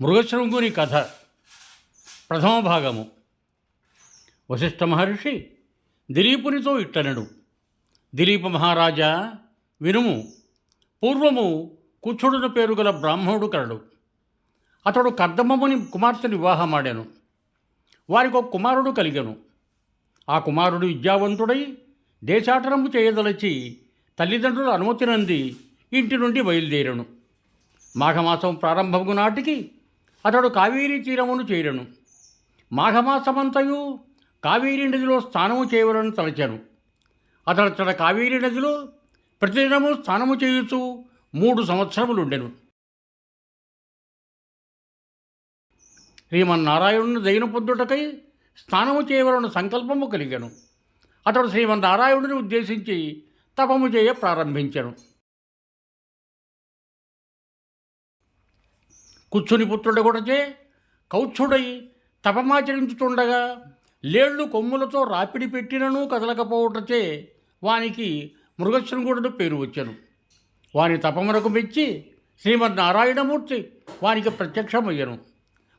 మృగశృంగుని కథ. ప్రథమ భాగము. వశిష్ఠ మహర్షి దిలీపునితో ఇట్టనడు. దిలీప మహారాజా వినుము. పూర్వము కుచ్చుడున పేరు గల బ్రాహ్మణుడు కరడు అతడు కర్దమ్మముని కుమార్తెను వివాహమాడాను. వారికి ఒక కుమారుడు కలిగను. ఆ కుమారుడు విద్యావంతుడై దేశాటనము చేయదలచి తల్లిదండ్రుల అనుమతి నంది ఇంటి నుండి బయలుదేరను. మాఘమాసం ప్రారంభము నాటికి అతడు కావేరీ తీరమును చేరను. మాఘమాసమంతయు కావేరీ నదిలో స్నానము చేయవలను తలచాను. అతడు తన కావేరీ నదిలో ప్రతిదినము స్నానము చేయుచు మూడు సంవత్సరములుండెను. శ్రీమన్నారాయణుని దైన పొందుటకై స్నానము చేయవలన సంకల్పము కలిగను. అతడు శ్రీమన్నారాయణుని ఉద్దేశించి తపము చేయ ప్రారంభించాను. కూర్చుని పుత్రుడు కూడాచే కౌచ్చుడై తపమాచరించుతుండగా లేళ్ళు కొమ్ములతో రాపిడి పెట్టినను కదలకపోవటచే వానికి మృగశృంగుడు పేరు వచ్చను. వాని తపమునకు మెచ్చి శ్రీమన్నారాయణమూర్తి వానికి ప్రత్యక్షమయ్యను.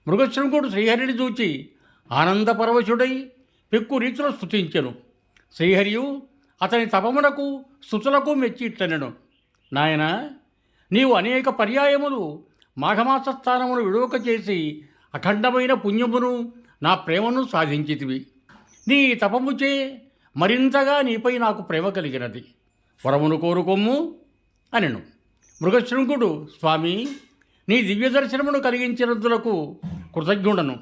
మృగశృంగుడు శ్రీహరిని చూచి ఆనందపరవశుడై పెక్కు రీతిలో స్థుతించెను శ్రీహరియు అతని తపమునకు స్థుతులకు మెచ్చి ఇట్లనెను. నాయన నీవు అనేక పర్యాయములు మాఘమాస స్థానమును విడువక చేసి అఖండమైన పుణ్యమును నా ప్రేమను సాధించితివి. నీ తపముచే మరింతగా నీపై నాకు ప్రేమ కలిగినది. వరమును కోరుకొమ్ము అనెను. మృగశృంకుడు స్వామి నీ దివ్య దర్శనమును కలిగించినందులకు కృతజ్ఞుడను.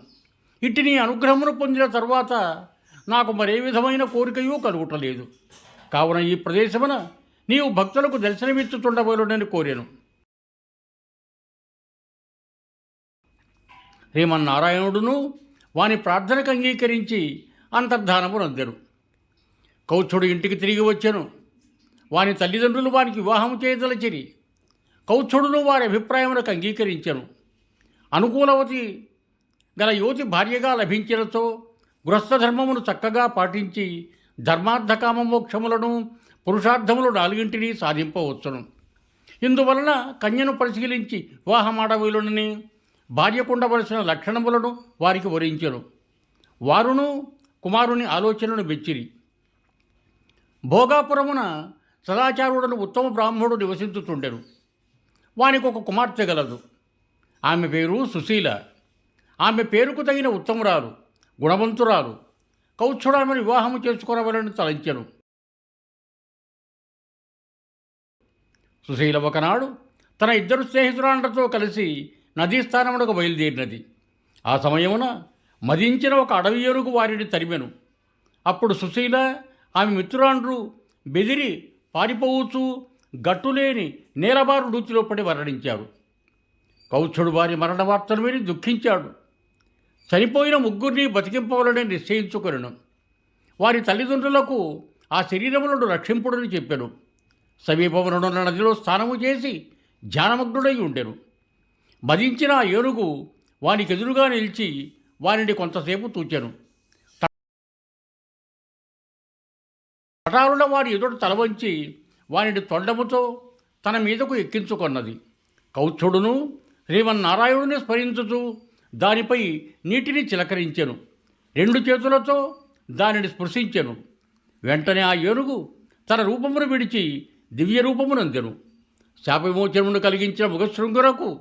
ఇట్టి నీ అనుగ్రహమును పొందిన తరువాత నాకు మరే విధమైన కోరికయూ కలుగుటలేదు. కావున ఈ ప్రదేశమున నీవు భక్తులకు దర్శనమిచ్చుతుండబోలునని కోరాను. శ్రీమన్నారాయణుడును వాని ప్రార్థనకు అంగీకరించి అంతర్ధానము నందెను కౌచుడు ఇంటికి తిరిగి వచ్చెను. వాని తల్లిదండ్రులు వానికి వివాహం చేయదలచిరి. కౌచుడును వారి అభిప్రాయములకు అంగీకరించెను. అనుకూలవతి గల యువతి భార్యగా లభించినతో గృహస్థధర్మమును చక్కగా పాటించి ధర్మార్థకామ మోక్షములను పురుషార్థములు నాలుగింటిని సాధింపవచ్చును. ఇందువలన కన్యను పరిశీలించి వివాహమాడవీలునని భార్యకుండవలసిన లక్షణములను వారికి వరించెను వారును కుమారుని ఆలోచనను మెచ్చిరి భోగాపురమున సదాచారుడను ఉత్తమ బ్రాహ్మణుడు నివసించుతుండెను వానికి ఒక కుమార్తె గలదు. ఆమె పేరు సుశీల. ఆమె పేరుకు తగిన ఉత్తమురాలు గుణవంతురాలు. కౌత్సుడామెను వివాహము చేసుకునవలని తలంచెను. సుశీల ఒకనాడు తన ఇద్దరు స్నేహితురాండ్రతో కలిసి నదీ స్థానమునకు బయలుదేరినది. ఆ సమయమున మదించిన ఒక అడవి ఏనుగు వారిని తరిమెను. అప్పుడు సుశీల ఆమె మిత్రురాండ్రు బెదిరి పారిపోవచ్చు గట్టులేని నేలబారు నూతిలో పడి మరణించారు. కౌత్సుడు వారి మరణ వార్తను విని దుఃఖించాడు. చనిపోయిన ముగ్గురిని బతికింపవాలని నిశ్చయించుకొనను. వారి తల్లిదండ్రులకు ఆ శరీరములను రక్షింపుడని చెప్పాను. సమీపమునున్న నదిలో స్నానము చేసి ధ్యానమగ్నుడై ఉండెను. మదించిన ఆ ఏనుగు వానికి ఎదురుగా నిలిచి వారిని కొంతసేపు తూచాను. పటారుల వారి ఎదుట తలవంచి వారిని తొండముతో తన మీదకు ఎక్కించుకొన్నది. కౌత్సుడును శ్రీమన్నారాయణుని స్మరించుతూ దానిపై నీటిని చిలకరించెను. రెండు చేతులతో దానిని స్పృశించెను. వెంటనే ఆ ఏనుగు తన రూపమును విడిచి దివ్య రూపమునందెను శాప విమోచనమును కలిగించిన ముఖశృంగురకు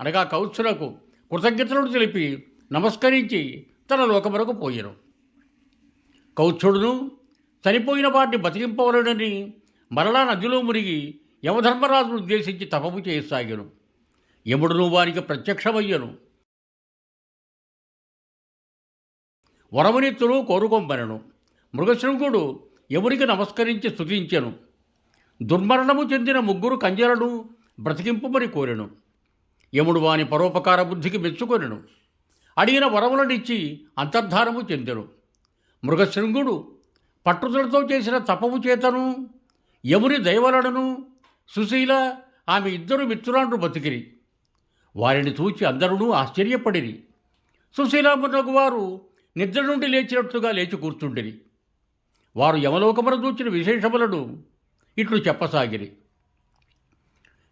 అనగా కౌత్సులకు కృతజ్ఞతలను తెలిపి నమస్కరించి తన లోకమునకు పోయెను కౌత్సుడును చనిపోయిన వారిని బతికింపవలనని మరలా నదిలో మునిగి యమధర్మరాజును ఉద్దేశించి తపము చేయసాగాను యముడును వారికి ప్రత్యక్షమయ్యను. వరమునిత్తును కోరుకొంపనను మృగశృంగుడు యమునికి నమస్కరించి స్తుతించెను. దుర్మరణము చెందిన ముగ్గురు కంజలను బ్రతికింపుమని కోరెను. యముడు వాని పరోపకార బుద్ధికి మెచ్చుకొనెను. అడిగిన వరములనిచ్చి అంతర్ధానము చెందెను. మృగశృంగుడు పట్టుదలతో చేసిన తపము చేతను యముని దయవలనను సుశీల ఆమె ఇద్దరు మిత్రులాండ్రు బతికిరి. వారిని చూచి అందరూ ఆశ్చర్యపడిరి. సుశీలామునకు వారు నిద్ర నుండి లేచినట్టుగా లేచి కూర్చుండిరి. వారు యమలోకమున చూచిన విశేషములను ఇట్లు చెప్పసాగిరి.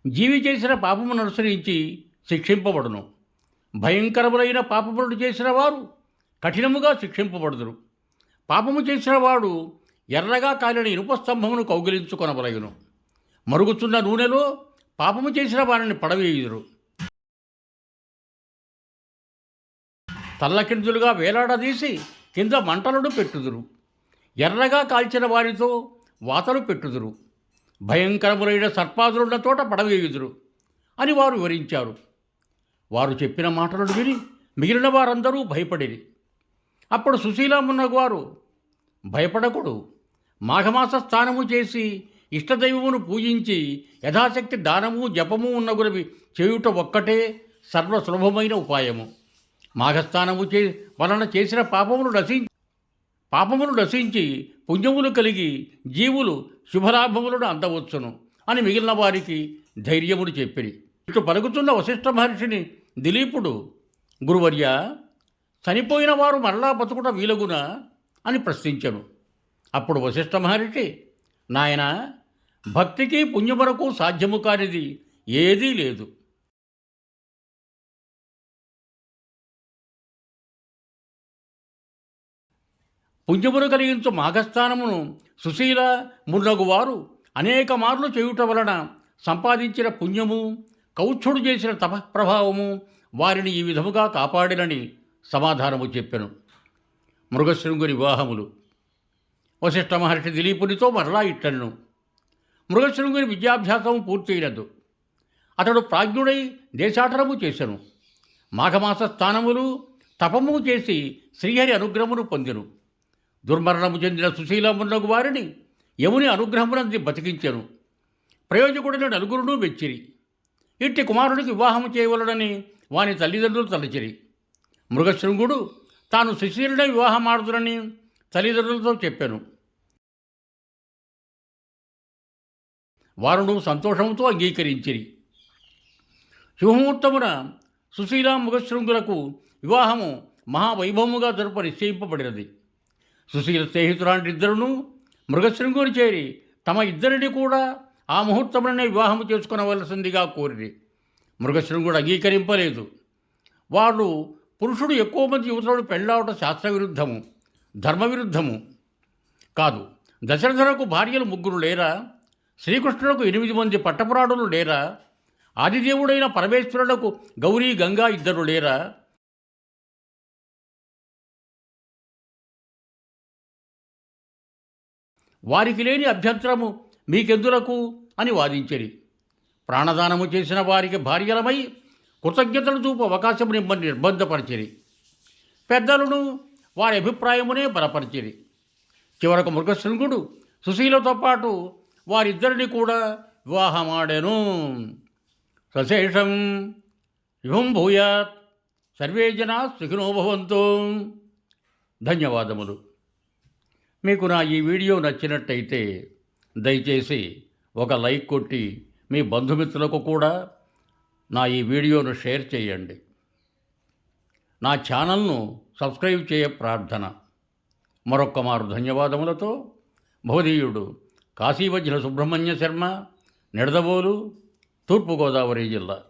జీవి చేసిన పాపమును అనుసరించి శిక్షింపబడును. భయంకరములైన పాపములు చేసిన వారు కఠినముగా శిక్షింపబడుదురు. పాపము చేసిన వాడు ఎర్రగా కాలిన ఇనుప స్తంభమును కౌగిలించుకొనబలయును. మరుగుచున్న నూనెలో పాపము చేసిన వారిని పడవేయుదురు. తల్లకిందులుగా వేలాడదీసి కింద మంటలను పెట్టుదురు. ఎర్రగా కాల్చిన వారితో వాతలు పెట్టుదురు. భయంకరములైన సర్పాదులున్న తోట పడవేయుదురు అని వారు వివరించారు. వారు చెప్పిన మాటలను విని మిగిలిన వారందరూ భయపడిరి. అప్పుడు సుశీలమున్న వారు భయపడకుడు. మాఘమాస స్నానము చేసి ఇష్టదైవమును పూజించి యథాశక్తి దానము జపము ఉన్నగురవి చేయుట ఒక్కటే సర్వ సులభమైన ఉపాయము. మాఘస్నానము చే వలన చేసిన పాపమును నశించి పాపమును నశించి పుణ్యములు కలిగి జీవులు శుభలాభములను అందవచ్చును అని మిగిలిన వారికి ధైర్యములు చెప్పిరి. ఇటు పలుకుతున్న వశిష్ఠ మహర్షిని దిలీపుడు గురువర్య చనిపోయిన వారు మరలా బతుకుట వీలగునా? అని ప్రశ్నించను. అప్పుడు వశిష్ఠ మహర్షి నాయన భక్తికి పుణ్యమునకు సాధ్యము కానిది ఏదీ లేదు. పుణ్యమును కలిగించు మాఘస్థానమును సుశీల మున్నగువారు అనేక మార్లు చేయుట వలన సంపాదించిన పుణ్యము కౌచ్చుడు చేసిన తపఃప్రభావము వారిని ఈ విధముగా కాపాడినని సమాధానము చెప్పెను. మృగశృంగుని వివాహములు. వశిష్ఠ మహర్షి దిలీపునితో మరలా ఇట్టను మృగశృంగుని విద్యాభ్యాసము పూర్తయినదు. అతడు ప్రాజ్ఞుడై దేశాటనము చేశను మాఘమాస స్థానములు తపము చేసి శ్రీహరి అనుగ్రహమును పొందెను. దుర్మరణము చెందిన సుశీలమున్నగు వారిని యముని అనుగ్రహమునంది బతికించెను. ప్రయోజకుడిని నలుగురును వెచ్చిరి. ఇట్టి కుమారుడికి వివాహము చేయవలనని వాని తల్లిదండ్రులు తలచిరి. మృగశృంగుడు తాను సుశీలుడే వివాహమాడుదునని తల్లిదండ్రులతో చెప్పాను. వారును సంతోషంతో అంగీకరించిరి. శుభముహూర్తమున సుశీల మృగశృంగులకు వివాహము మహావైభవముగా జరుపు నిశ్చయింపబడినది. సుశీల స్నేహితురాంటిద్దరును మృగశృంగుని చేరి తమ ఇద్దరిని కూడా ఆ ముహూర్తంలోనే వివాహము చేసుకునవలసిందిగా కోరిరి. మృగశృంగుడు అంగీకరింపలేదు. వాడు పురుషుడు ఎక్కువ మంది యువతులను పెళ్ళావట శాస్త్ర విరుద్ధము ధర్మ విరుద్ధము కాదు. దశరథులకు భార్యలు ముగ్గురు లేరా? శ్రీకృష్ణులకు ఎనిమిది మంది పట్టపురాణులు లేరా? ఆదిదేవుడైన పరమేశ్వరులకు గౌరీ గంగా ఇద్దరు లేరా? వారికి లేని అభ్యంతరము మీకెందులకు అని వాదించిరి ప్రాణదానము చేసిన వారికి భార్యలమై కృతజ్ఞతలు చూపు అవకాశం నిమ్మని నిర్బంధపరిచిరి పెద్దలను వారి అభిప్రాయమునే బలపరిచిరి చివరకు మృగశృంగుడు సుశీలతో పాటు వారిద్దరిని కూడా వివాహమాడెను. సశేషం శుభం భూయాత్. సర్వే జనా సుఖినోభవంతో ధన్యవాదములు. మీకు నా ఈ వీడియో నచ్చినట్టయితే దయచేసి ఒక లైక్ కొట్టి మీ బంధుమిత్రులకు కూడా నా ఈ వీడియోను షేర్ చేయండి. నా ఛానల్ను సబ్స్క్రైబ్ చేయ ప్రార్థన. మరొక్క మారు ధన్యవాదములతో భోధీయుడు కాశీవజ్ర సుబ్రహ్మణ్య శర్మ నిడదవోలు తూర్పుగోదావరి జిల్లా.